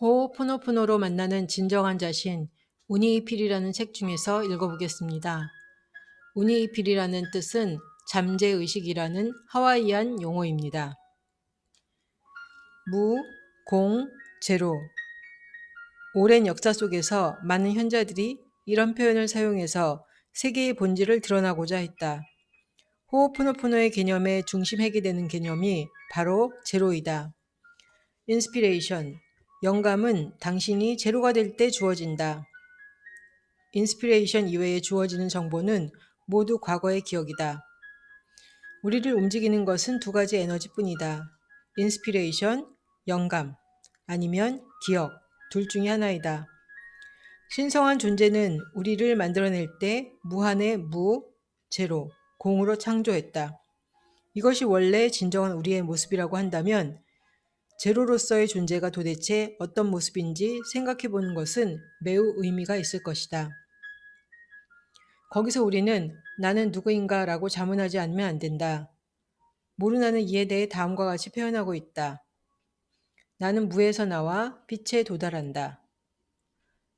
호호포노포노로 만나는 진정한 자신 우니이필이라는 책 중에서 읽어보겠습니다. 우니이필이라는 뜻은 잠재의식이라는 하와이안 용어입니다. 무, 공, 제로. 오랜 역사 속에서 많은 현자들이 이런 표현을 사용해서 세계의 본질을 드러나고자 했다. 호호포노포노의 개념의 중심 핵이 되는 개념이 바로 제로이다. 인스피레이션, 영감은 당신이 제로가 될 때 주어진다. 인스피레이션 이외에 주어지는 정보는 모두 과거의 기억이다. 우리를 움직이는 것은 두 가지 에너지뿐이다. 인스피레이션, 영감, 아니면 기억, 둘 중에 하나이다. 신성한 존재는 우리를 만들어낼 때 무한의 무, 제로, 공으로 창조했다. 이것이 원래 진정한 우리의 모습이라고 한다면 제로로서의 존재가 도대체 어떤 모습인지 생각해 보는 것은 매우 의미가 있을 것이다. 거기서 우리는 나는 누구인가 라고 자문하지 않으면 안 된다. 모르나는 이에 대해 다음과 같이 표현하고 있다. 나는 무에서 나와 빛에 도달한다.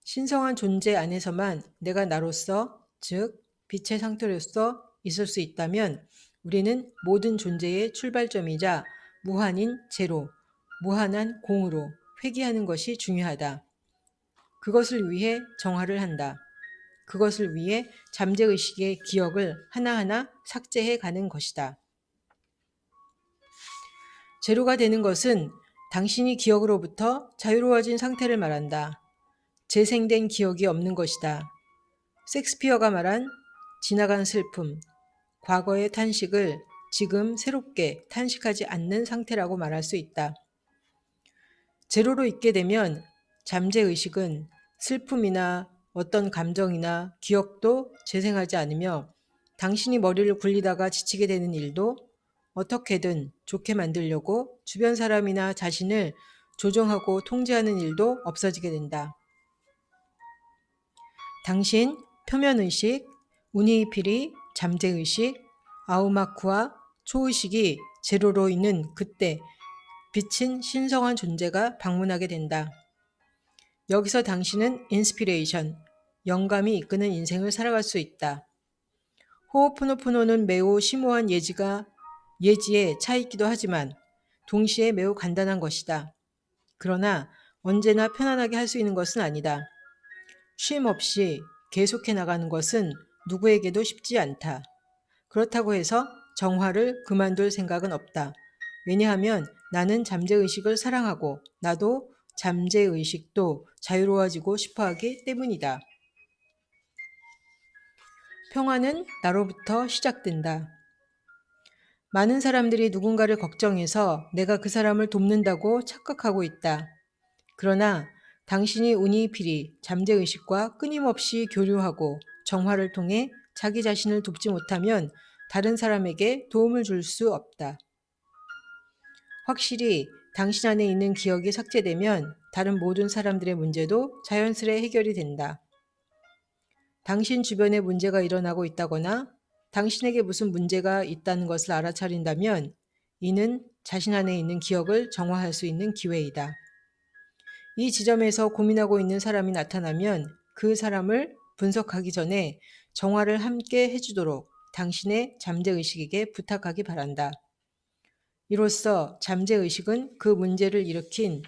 신성한 존재 안에서만 내가 나로서, 즉, 빛의 상태로서 있을 수 있다면 우리는 모든 존재의 출발점이자 무한인 제로, 무한한 공으로 회귀하는 것이 중요하다. 그것을 위해 정화를 한다. 그것을 위해 잠재의식의 기억을 하나하나 삭제해 가는 것이다. 제로가 되는 것은 당신이 기억으로부터 자유로워진 상태를 말한다. 재생된 기억이 없는 것이다. 섹스피어가 말한 지나간 슬픔, 과거의 탄식을 지금 새롭게 탄식하지 않는 상태라고 말할 수 있다. 제로로 있게 되면 잠재의식은 슬픔이나 어떤 감정이나 기억도 재생하지 않으며 당신이 머리를 굴리다가 지치게 되는 일도 어떻게든 좋게 만들려고 주변 사람이나 자신을 조종하고 통제하는 일도 없어지게 된다. 당신 표면의식, 우니이필이 잠재의식, 아우마쿠와 초의식이 제로로 있는 그때 빛인 신성한 존재가 방문하게 된다. 여기서 당신은 인스피레이션, 영감이 이끄는 인생을 살아갈 수 있다. 호호포노포노는 매우 심오한 예지가 예지에 차 있기도 하지만 동시에 매우 간단한 것이다. 그러나 언제나 편안하게 할 수 있는 것은 아니다. 쉼 없이 계속해 나가는 것은 누구에게도 쉽지 않다. 그렇다고 해서 정화를 그만둘 생각은 없다. 왜냐하면 나는 잠재의식을 사랑하고 나도 잠재의식도 자유로워지고 싶어 하기 때문이다. 평화는 나로부터 시작된다. 많은 사람들이 누군가를 걱정해서 내가 그 사람을 돕는다고 착각하고 있다. 그러나 당신이 운이필이 잠재의식과 끊임없이 교류하고 정화를 통해 자기 자신을 돕지 못하면 다른 사람에게 도움을 줄 수 없다. 확실히 당신 안에 있는 기억이 삭제되면 다른 모든 사람들의 문제도 자연스레 해결이 된다. 당신 주변에 문제가 일어나고 있다거나 당신에게 무슨 문제가 있다는 것을 알아차린다면 이는 자신 안에 있는 기억을 정화할 수 있는 기회이다. 이 지점에서 고민하고 있는 사람이 나타나면 그 사람을 분석하기 전에 정화를 함께 해주도록 당신의 잠재의식에게 부탁하기 바란다. 이로써 잠재의식은 그 문제를 일으킨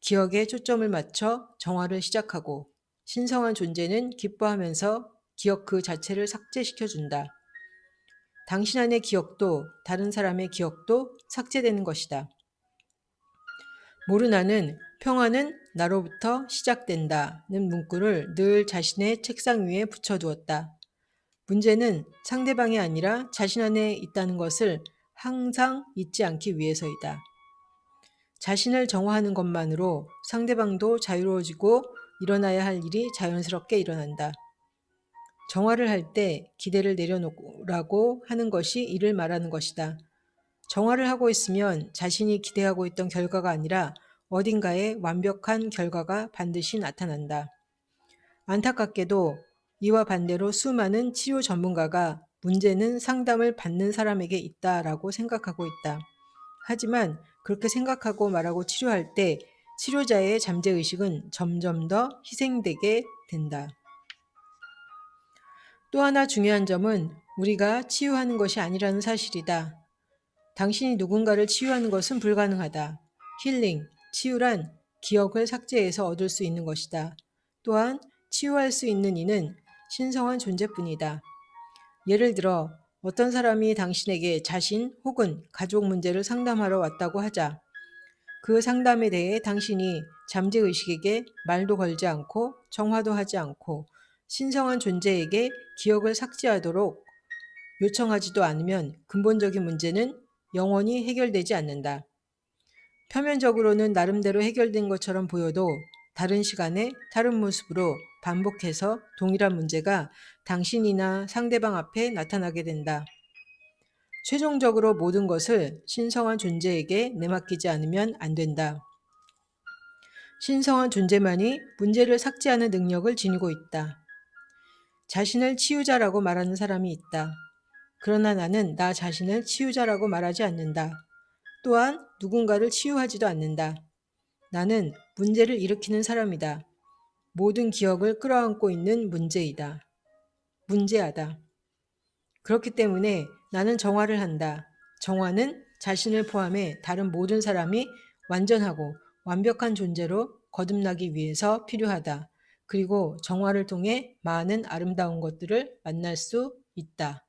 기억에 초점을 맞춰 정화를 시작하고 신성한 존재는 기뻐하면서 기억 그 자체를 삭제시켜준다. 당신 안의 기억도 다른 사람의 기억도 삭제되는 것이다. 모르나는 평화는 나로부터 시작된다는 문구를 늘 자신의 책상 위에 붙여두었다. 문제는 상대방이 아니라 자신 안에 있다는 것을 항상 잊지 않기 위해서이다. 자신을 정화하는 것만으로 상대방도 자유로워지고 일어나야 할 일이 자연스럽게 일어난다. 정화를 할 때 기대를 내려놓으라고 하는 것이 이를 말하는 것이다. 정화를 하고 있으면 자신이 기대하고 있던 결과가 아니라 어딘가에 완벽한 결과가 반드시 나타난다. 안타깝게도 이와 반대로 수많은 치료 전문가가 문제는 상담을 받는 사람에게 있다라고 생각하고 있다. 하지만 그렇게 생각하고 말하고 치료할 때 치료자의 잠재의식은 점점 더 희생되게 된다. 또 하나 중요한 점은 우리가 치유하는 것이 아니라는 사실이다. 당신이 누군가를 치유하는 것은 불가능하다. 힐링, 치유란 기억을 삭제해서 얻을 수 있는 것이다. 또한 치유할 수 있는 이는 신성한 존재뿐이다. 예를 들어 어떤 사람이 당신에게 자신 혹은 가족 문제를 상담하러 왔다고 하자. 그 상담에 대해 당신이 잠재의식에게 말도 걸지 않고 정화도 하지 않고 신성한 존재에게 기억을 삭제하도록 요청하지도 않으면 근본적인 문제는 영원히 해결되지 않는다. 표면적으로는 나름대로 해결된 것처럼 보여도 다른 시간에 다른 모습으로 반복해서 동일한 문제가 당신이나 상대방 앞에 나타나게 된다. 최종적으로 모든 것을 신성한 존재에게 내맡기지 않으면 안 된다. 신성한 존재만이 문제를 삭제하는 능력을 지니고 있다. 자신을 치유자라고 말하는 사람이 있다. 그러나 나는 나 자신을 치유자라고 말하지 않는다. 또한 누군가를 치유하지도 않는다. 나는 문제를 일으키는 사람이다. 모든 기억을 끌어안고 있는 문제이다. 문제하다. 그렇기 때문에 나는 정화를 한다. 정화는 자신을 포함해 다른 모든 사람이 완전하고 완벽한 존재로 거듭나기 위해서 필요하다. 그리고 정화를 통해 많은 아름다운 것들을 만날 수 있다.